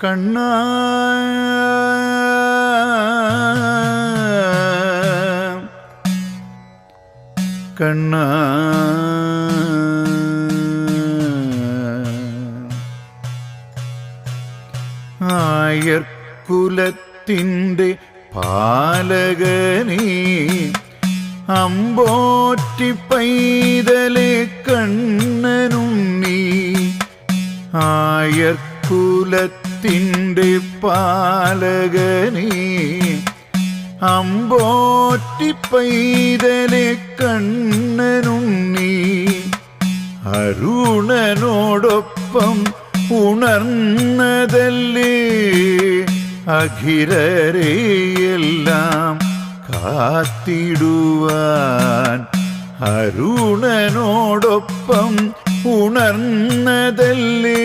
കണ്ണ കണ്ണ. ആയർക്കുലത്തിന്റെ പാലകനീ അമ്പോറ്റി പൈതലെ കണ്ണനുണ്ണി പാലകനേ അമ്പോറ്റി പൈതലെ കണ്ണനുണ്ണി അരുണനോടൊപ്പം ഉണർന്നതല്ലേ അഖിലരെയെല്ലാം കാത്തിടുവാൻ അരുണനോടൊപ്പം ഉണർന്നതല്ലേ?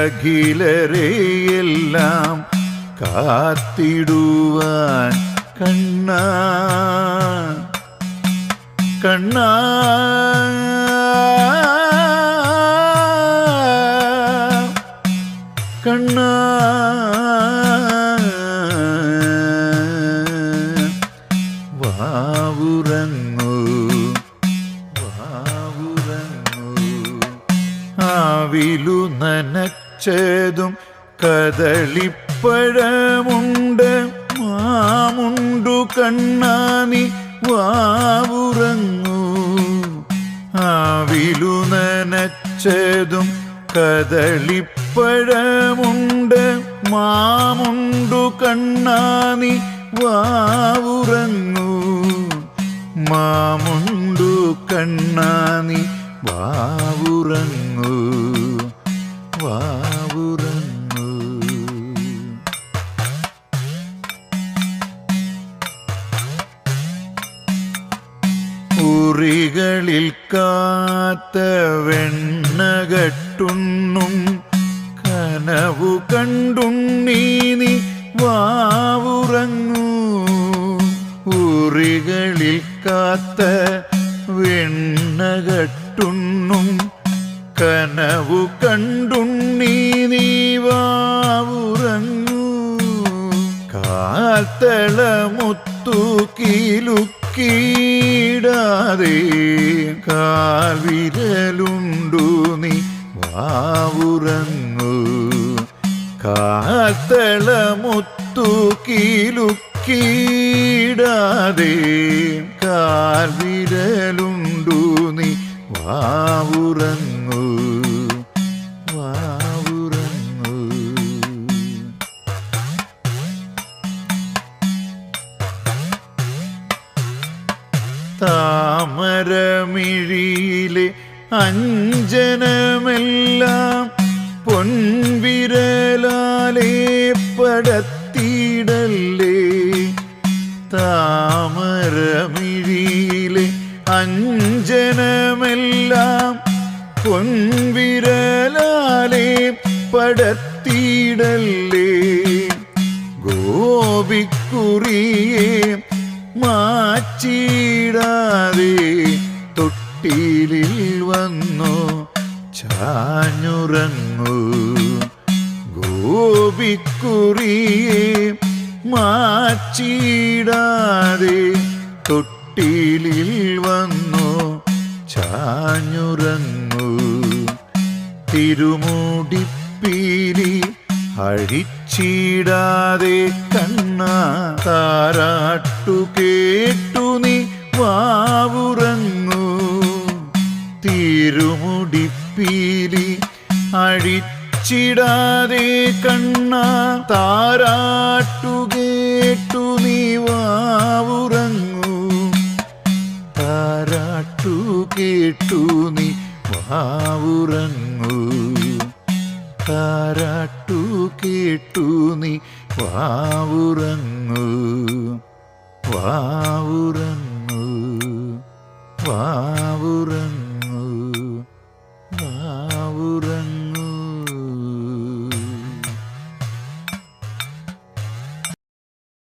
അഖിലരെയെല്ലാം കാത്തിടുവാൻ കണ്ണ കണ്ണ ആവിലു നനച്ചതും കദളിപ്പഴമുണ്ട്. മാമുണ്ടു കണ്ണാനി വാവുറങ്ങൂ. ആവിലു നനച്ചതും കദളിപ്പഴമുണ്ട്. മാമുണ്ടു കണ്ണാനി വാവുറങ്ങൂ. മാമുണ്ടു കണ്ണാനി വാവുറങ്ങൂ വാവുറങ്ങൂ. ഉറികളിൽ കാത്ത വെണ്ണകട്ടുണ്ണും കനവു കണ്ടുണ്ണീ നീ വാവുറങ്ങൂ. ഉറികളിൽ കാത്ത വെണ്ണകട്ടുണ്ണും കനവു കണ്ടുണ്ണീ. നീവാറങ്ങു കാത്തളമുത്തുക്കിലുക്കീടാതെ കാവിരലുണ്ടു നീ. വാവുറങ്ങൂ കാത്തളമുത്തുക്കിലുക്കീടാതെ നീ വാവുറങ്ങൂ വാവുറങ്ങൂ. താമരമിഴിയിലെ അഞ്ജനമെല്ലാം പൊൻവിരലാലേ പടത്തിടല്ലേ? താമരമിഴിയിലെ അഞ്ജനമെല്ലാം പൊൻവിരലാലേ പടത്തിയിടല്ലേ ഗോപിക്കുറിയെ മാച്ചിടാതെ തൊട്ടിലിൽ വന്നു ചാഞ്ഞുറങ്ങൂ. ഗോപിക്കുറിയെ മാച്ചിടാതെ തൊട്ടിലിൽ വന്നു ചാഞ്ഞുറങ്ങു. തിരുമൂടിപ്പീലി അഴിച്ചിടാതെ കണ്ണ താരാട്ടു കേട്ടു നീ വാവുറങ്ങു. തിരുമുടിപ്പീലി അഴിച്ചിടാതെ കണ്ണ താരാട്ടു കേട്ടു നീ വാവുറങ്ങൂ കേട്ടു കേട്ടു നീ. വാവുറങ്ങൂ. താരാട്ടു കേട്ടു നീ. വാവുറങ്ങൂ. വാവുറങ്ങൂ. വാവുറങ്ങൂ.